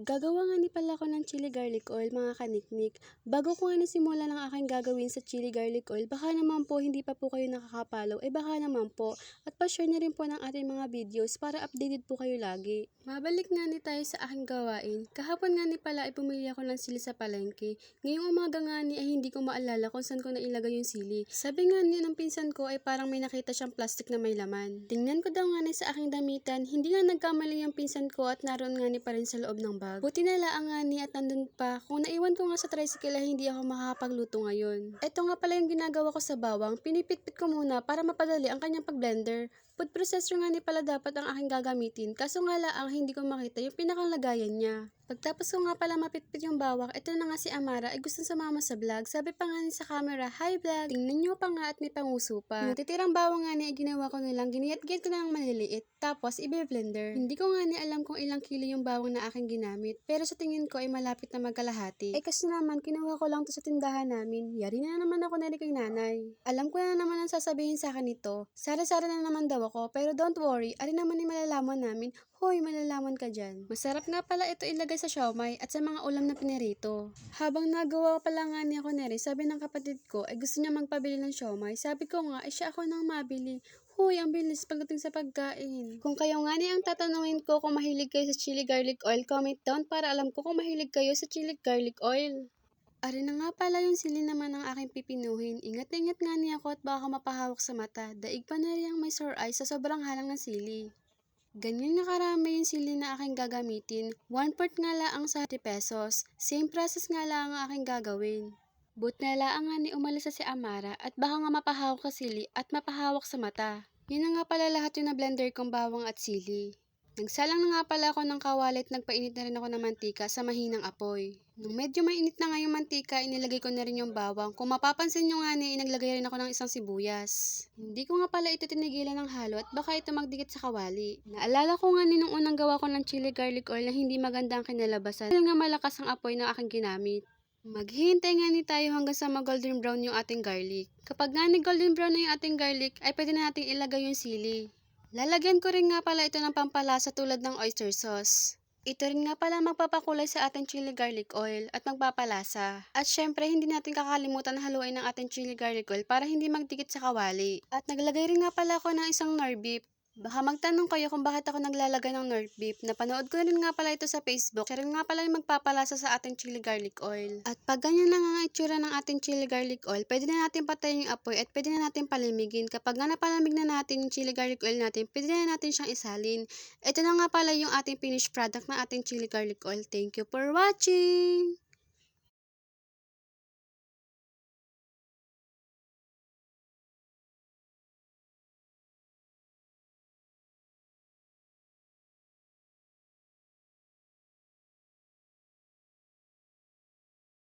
Gagawa nga ni pala ako ng chili garlic oil mga kaniknik. Bago ko nga nasimula ng aking gagawin sa chili garlic oil, baka naman po hindi pa po kayo nakakapalaw, eh baka naman po. At pa-share na rin po ng ating mga videos para updated po kayo lagi. Mabalik nga ni tayo sa aking gawain. Kahapon nga ni pala ay bumili ako ng sili sa palengke. Ngayong umaga nga ni ay hindi ko maalala kung saan ko nailagay yung sili. Sabi nga niya ng pinsan ko ay parang may nakita siyang plastic na may laman. Tingnan ko daw nga ni sa aking damitan, hindi nga nagkamali yung pinsan ko at naroon nga ni pa rin sa loob ng bag. Buti na lang nga ni at nandun pa. Kung naiwan ko nga sa tricycle hindi ako makakapagluto ngayon. Ito nga pala yung ginagawa ko sa bawang. Pinipitpit ko muna para mapadali ang kanyang pag-blender. Food processor nga ni pala dapat ang aking gagamitin. Kaso nga lang hindi ko makita yung pinakalagayan niya. Pagtapos ko nga pala mapitpit yung bawang, ito na nga si Amara ay gustong sumama sa vlog. Sabi pa nga ni sa camera, Hi vlog! Tingnan nyo pa nga at may panguso pa. Yung titirang bawang nga ni ay ginawa ko nilang giniyat-giyat ko na ng maliliit. Tapos ibe-blender. Hindi ko nga ni alam kung ilang kilo yung bawang na aking ginamit. Pero sa tingin ko ay malapit na magkalahati. Eh kasi naman, kinuha ko lang to sa tindahan namin. Yari na naman ako na kay nanay. Alam ko na naman ang sasabihin sa akin nito. Sara-sara na naman daw ako. Pero don't worry, ari naman ni malalaman namin Hoy, malalaman ka dyan. Masarap nga pala ito ilagay sa siomay at sa mga ulam na pinirito. Habang nagawa pala nga ni ako nere, sabi ng kapatid ko ay gusto niya magpabili ng siomay. Sabi ko nga, ay siya ako nang mabili. Hoy, ang bilis pagdating sa pagkain. Kung kayo nga ni ang tatanungin ko kung mahilig kayo sa chili garlic oil, comment down para alam ko kung mahilig kayo sa chili garlic oil. Ari na nga pala yung sili naman ang aking pipinuhin. Ingat-ingat nga niya ako at baka mapahawak sa mata. Daig pa na rin may sore eyes sa sobrang halang ng sili. Ganyan nga karami yung sili na aking gagamitin. One part nga lang sa 30 pesos. Same process nga lang ang aking gagawin. But na lang nga ni umalis sa si Amara at baka nga mapahawak sa sili at mapahawak sa mata. Yun na nga pala lahat yung na blender kong bawang at sili. Nagsalang na nga pala ako ng kawali at nagpainit na rin ako ng mantika sa mahinang apoy. Nung medyo mainit na nga yung mantika, inilagay ko na rin yung bawang. Kung mapapansin nyo nga ni, naglagay rin ako ng isang sibuyas. Hindi ko nga pala ito tinigilan ng halo at baka ito magdikit sa kawali. Naalala ko nga ni nung unang gawa ko ng chili garlic oil na hindi maganda ang kinalabasan dahil nga malakas ang apoy na aking ginamit. Maghihintay nga ni tayo hanggang sa mag-golden brown yung ating garlic. Kapag nga ni golden brown na yung ating garlic, ay pwede na nating ilagay yung sili. Lalagyan ko rin nga pala ito ng pampalasa tulad ng oyster sauce. Ito rin nga pala magpapakulay sa ating chili garlic oil at magpapalasa. At syempre, hindi natin kakalimutan haluin ng ating chili garlic oil para hindi magdikit sa kawali. At naglagay rin nga pala ako ng isang nor. Baka magtanong kayo kung bakit ako naglalagay ng nor beef. Napanood ko rin nga pala ito sa Facebook. Siya rin nga pala yung magpapalasa sa ating chili garlic oil. At pag ganyan na nga ang itsura ng ating chili garlic oil, pwede na natin patayin yung apoy at pwede na natin palimigin. Kapag nga napalamig na natin yung chili garlic oil natin, pwede na natin siyang isalin. Ito na nga pala yung ating finished product ng ating chili garlic oil. Thank you for watching!